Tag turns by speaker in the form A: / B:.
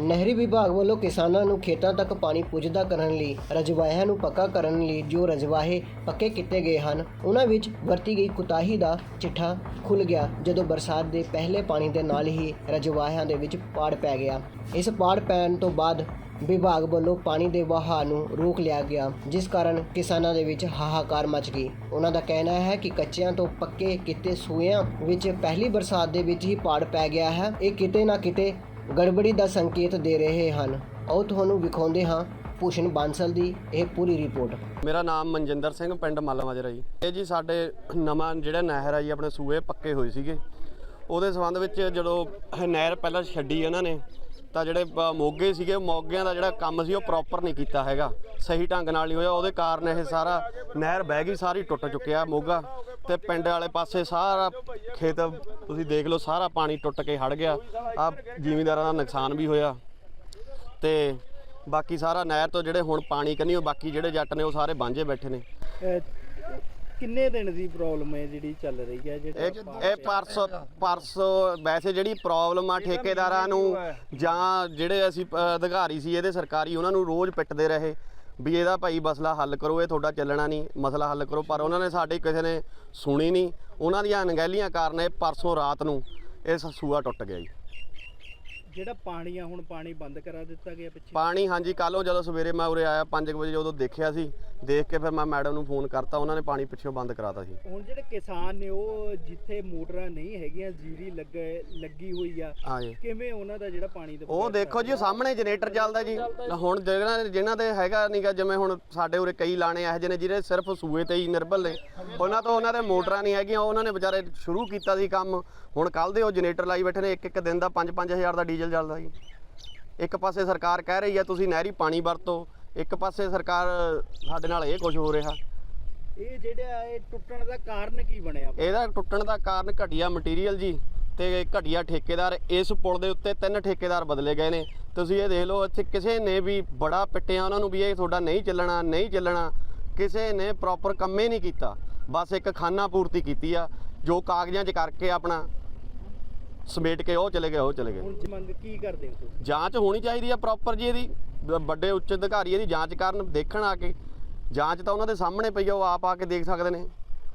A: ਨਹਿਰੀ ਵਿਭਾਗ ਵੱਲੋਂ ਕਿਸਾਨਾਂ ਨੂੰ ਖੇਤਾਂ ਤੱਕ ਪਾਣੀ ਪੁੱਜਦਾ ਕਰਨ ਲਈ ਰਜਵਾਹਿਆਂ ਨੂੰ ਪੱਕਾ ਕਰਨ ਲਈ ਜੋ ਰਜਵਾਹੇ ਪੱਕੇ ਕੀਤੇ ਗਏ ਹਨ, ਉਹਨਾਂ ਵਿੱਚ ਵਰਤੀ ਗਈ ਕੁਤਾਹੀ ਦਾ ਚਿੱਠਾ ਖੁੱਲ ਗਿਆ, ਜਦੋਂ ਬਰਸਾਤ ਦੇ ਪਹਿਲੇ ਪਾਣੀ ਦੇ ਨਾਲ ਹੀ ਰਜਵਾਹਿਆਂ ਦੇ ਵਿੱਚ ਪਾੜ ਪੈ ਗਿਆ। ਇਸ ਪਾੜ ਪੈਣ ਤੋਂ ਬਾਅਦ ਵਿਭਾਗ ਵੱਲੋਂ ਪਾਣੀ ਦੇ ਵਹਾਅ ਨੂੰ ਰੋਕ ਲਿਆ ਗਿਆ, ਜਿਸ ਕਾਰਨ ਕਿਸਾਨਾਂ ਦੇ ਵਿੱਚ ਹਾਹਾਕਾਰ ਮਚ ਗਈ। ਉਹਨਾਂ ਦਾ ਕਹਿਣਾ ਹੈ ਕਿ ਕੱਚਿਆਂ ਤੋਂ ਪੱਕੇ ਕੀਤੇ ਸੂਇਆਂ ਵਿੱਚ ਪਹਿਲੀ ਬਰਸਾਤ ਦੇ ਵਿੱਚ ਹੀ ਪਾੜ ਪੈ ਗਿਆ ਹੈ। ਇਹ ਕਿਤੇ ਨਾ ਕਿਤੇ ਗੜਬੜੀ ਦਾ ਸੰਕੇਤ ਦੇ ਰਹੇ ਹਨ। ਆਓ ਤੁਹਾਨੂੰ ਵਿਖਾਉਂਦੇ ਹਾਂ ਭੂਸ਼ਣ ਬਾਂਸਲ ਦੀ ਇਹ ਪੂਰੀ ਰਿਪੋਰਟ।
B: ਮੇਰਾ ਨਾਮ ਮਨਜਿੰਦਰ ਸਿੰਘ, ਪਿੰਡ ਮੱਲ ਜੀ। ਇਹ ਜੀ ਸਾਡੇ ਨਵਾਂ ਜਿਹੜਾ ਨਹਿਰ ਆ ਜੀ, ਆਪਣੇ ਸੂਏ ਪੱਕੇ ਹੋਏ ਸੀਗੇ। ਉਹਦੇ ਸੰਬੰਧ ਵਿੱਚ ਜਦੋਂ ਇਹ ਨਹਿਰ ਪਹਿਲਾਂ ਛੱਡੀ ਇਹਨਾਂ ਨੇ, ਤਾਂ ਜਿਹੜੇ ਮੋਗੇ ਸੀਗੇ, ਮੋਗਿਆਂ ਦਾ ਜਿਹੜਾ ਕੰਮ ਸੀ, ਉਹ ਪ੍ਰੋਪਰ ਨਹੀਂ ਕੀਤਾ ਹੈਗਾ। ਸਹੀ ਢੰਗ ਨਾਲ ਨਹੀਂ ਹੋਇਆ। ਉਹਦੇ ਕਾਰਨ ਇਹ ਸਾਰਾ ਨਹਿਰ ਬਹਿ ਗਈ, ਸਾਰੀ ਟੁੱਟ ਚੁੱਕਿਆ ਮੋਗਾ। ਤੇ ਪਿੰਡ ਵਾਲੇ ਪਾਸੇ ਸਾਰਾ ਖੇਤ ਤੁਸੀਂ ਦੇਖ ਲਓ ਸਾਰਾ ਪਾਣੀ ਟੁੱਟ ਕੇ ਹੜ ਗਿਆ। ਆ ਜ਼ਿਮੀਂਦਾਰਾਂ ਦਾ ਨੁਕਸਾਨ ਵੀ ਹੋਇਆ। ਤੇ ਬਾਕੀ ਸਾਰਾ ਨਹਿਰ ਤੋਂ ਜਿਹੜੇ ਹੁਣ ਪਾਣੀ ਕੰਨੀ ਉਹ ਬਾਕੀ ਜਿਹੜੇ ਜੱਟ ਨੇ ਉਹ ਸਾਰੇ ਬਾਂਝੇ ਬੈਠੇ ਨੇ।
C: ਕਿੰਨੇ ਦਿਨ ਦੀ ਪ੍ਰੋਬਲਮ ਹੈ ਜਿਹੜੀ ਚੱਲ ਰਹੀ ਹੈ ਜਿਹੜਾ
B: ਇਹ ਪਰਸੋਂ ਪਰਸੋਂ ਵੈਸੇ ਜਿਹੜੀ ਪ੍ਰੋਬਲਮ ਆ ਠੇਕੇਦਾਰਾਂ ਨੂੰ ਜਾਂ ਜਿਹੜੇ ਅਸੀਂ ਅਧਿਕਾਰੀ ਸੀ ਇਹਦੇ ਸਰਕਾਰੀ ਉਹਨਾਂ ਨੂੰ ਰੋਜ਼ ਪਿੱਟਦੇ ਰਹੇ। ਵੀ ਇਹਦਾ ਭਾਈ ਮਸਲਾ ਹੱਲ ਕਰੋ ਇਹ ਤੁਹਾਡਾ ਚੱਲਣਾ ਨਹੀਂ ਮਸਲਾ ਹੱਲ ਕਰੋ। ਪਰ ਉਹਨਾਂ ਨੇ ਸਾਡੀ ਕਿਸੇ ਨੇ ਸੁਣੀ ਨਹੀਂ। ਉਹਨਾਂ ਦੀਆਂ ਅਣਗਹਿਲੀਆਂ ਕਾਰਨ ਇਹ ਪਰਸੋਂ ਰਾਤ ਨੂੰ ਇਹ ਸੂਆ ਟੁੱਟ ਗਿਆ ਜੀ।
C: ਜਿਹੜਾ ਪਾਣੀ ਆ ਹੁਣ ਪਾਣੀ ਬੰਦ ਕਰਾ ਦਿੱਤਾ ਗਿਆ ਪਿੱਛੇ?
B: ਪਾਣੀ ਹਾਂਜੀ ਕੱਲੋਂ ਜਦੋਂ ਸਵੇਰੇ ਮੈਂ ਉਰੇ ਆਇਆ 5 ਵਜੇ ਜਦੋਂ ਦੇਖਿਆ ਸੀ ਦੇਖ ਕੇ ਫਿਰ ਮੈਂ ਮੈਡਮ ਨੂੰ ਫੋਨ ਕਰਤਾ ਉਹਨਾਂ ਨੇ ਪਾਣੀ ਪਿੱਛੋਂ ਬੰਦ ਕਰਾਤਾ ਸੀ।
C: ਹੁਣ ਜਿਹੜੇ ਕਿਸਾਨ ਨੇ ਉਹ ਜਿੱਥੇ ਮੋਟਰਾਂ ਨਹੀਂ ਹੈਗੀਆਂ ਜੀਰੀ ਲੱਗੇ ਲੱਗੀ ਹੋਈ ਆ
B: ਹਾਂਜੀ
C: ਕਿਵੇਂ ਉਹਨਾਂ ਦਾ ਜਿਹੜਾ ਪਾਣੀ ਦਾ
B: ਉਹ ਦੇਖੋ ਜੀ ਉਹ ਸਾਹਮਣੇ ਜਨਰੇਟਰ ਚੱਲਦਾ ਜੀ। ਹੁਣ ਜਿਹੜਾ ਜਿਨ੍ਹਾਂ ਦੇ ਹੈਗਾ ਨਹੀਂਗਾ ਜਿਵੇਂ ਹੁਣ ਸਾਡੇ ਉਰੇ ਕਈ ਲਾਣੇ ਇਹੋ ਜਿਹੇ ਨੇ ਜਿਹੜੇ ਸਿਰਫ ਸੂਏ ਤੇ ਹੀ ਨਿਰਭਰ ਨੇ। ਉਹਨਾਂ ਤੋਂ ਉਹਨਾਂ ਦੇ ਮੋਟਰਾਂ ਨਹੀਂ ਹੈਗੀਆਂ ਉਹਨਾਂ ਨੇ ਵਿਚਾਰੇ ਸ਼ੁਰੂ ਕੀਤਾ ਸੀ ਕੰਮ। ਹੁਣ ਕੱਲ ਦੇ ਉਹ ਜਨਰੇਟਰ ਲਾਈ ਬੈਠੇ ਨੇ ਇੱਕ ਇੱਕ ਦਿਨ ਦਾ 5-5000 ਦਾ ਡੀਜ਼ਲ ਚੱਲਦਾ ਜੀ। ਇੱਕ ਪਾਸੇ ਸਰਕਾਰ ਕਹਿ ਰਹੀ ਹੈ ਤੁਸੀਂ ਨਹਿਰੀ ਪਾਣੀ ਵਰਤੋ ਇੱਕ ਪਾਸੇ ਸਰਕਾਰ ਸਾਡੇ ਨਾਲ ਇਹ ਕੁਝ ਹੋ ਰਿਹਾ।
C: ਇਹ ਜਿਹੜਾ ਇਹ ਟੁੱਟਣ ਦਾ ਕਾਰਨ ਕੀ ਬਣਿਆ
B: ਇਹਦਾ ਟੁੱਟਣ ਦਾ ਕਾਰਨ ਘਟੀਆ ਮਟੀਰੀਅਲ ਜੀ ਤੇ ਘਟੀਆ ਠੇਕੇਦਾਰ। ਇਸ ਪੁਲ ਦੇ ਉੱਤੇ ਤਿੰਨ ਠੇਕੇਦਾਰ ਬਦਲੇ ਗਏ ਨੇ। ਤੁਸੀਂ ਇਹ ਦੇਖ ਲਓ ਇੱਥੇ ਕਿਸੇ ਨੇ ਵੀ ਬੜਾ ਪਿੱਟਿਆ ਉਹਨਾਂ ਨੂੰ ਵੀ ਇਹ ਤੁਹਾਡਾ ਨਹੀਂ ਚੱਲਣਾ ਨਹੀਂ ਚੱਲਣਾ। ਕਿਸੇ ਨੇ ਪ੍ਰੋਪਰ ਕੰਮੇ ਨਹੀਂ ਕੀਤਾ। ਬਸ ਇੱਕ ਖਾਨਾ ਪੂਰਤੀ ਕੀਤੀ ਆ ਜੋ ਕਾਗਜ਼ਾਂ 'ਚ ਕਰਕੇ ਆਪਣਾ ਸਮੇਟ ਕੇ ਉਹ ਚਲੇ ਗਏ ਉਹ ਚਲੇ ਗਏ।
C: ਹੁਣ ਮੰਗ ਕੀ ਕਰਦੇ ਹੋ ਤੁਸੀਂ?
B: ਜਾਂਚ ਹੋਣੀ ਚਾਹੀਦੀ ਆ ਪ੍ਰੋਪਰ ਜੀ ਇਹਦੀ। ਵੱਡੇ ਉੱਚ ਅਧਿਕਾਰੀ ਇਹਦੀ ਜਾਂਚ ਕਰਨ ਦੇਖਣ ਆ ਕੇ। ਜਾਂਚ ਤਾਂ ਉਹਨਾਂ ਦੇ ਸਾਹਮਣੇ ਪਈ ਆ ਉਹ ਆਪ ਆ ਕੇ ਦੇਖ ਸਕਦੇ ਨੇ।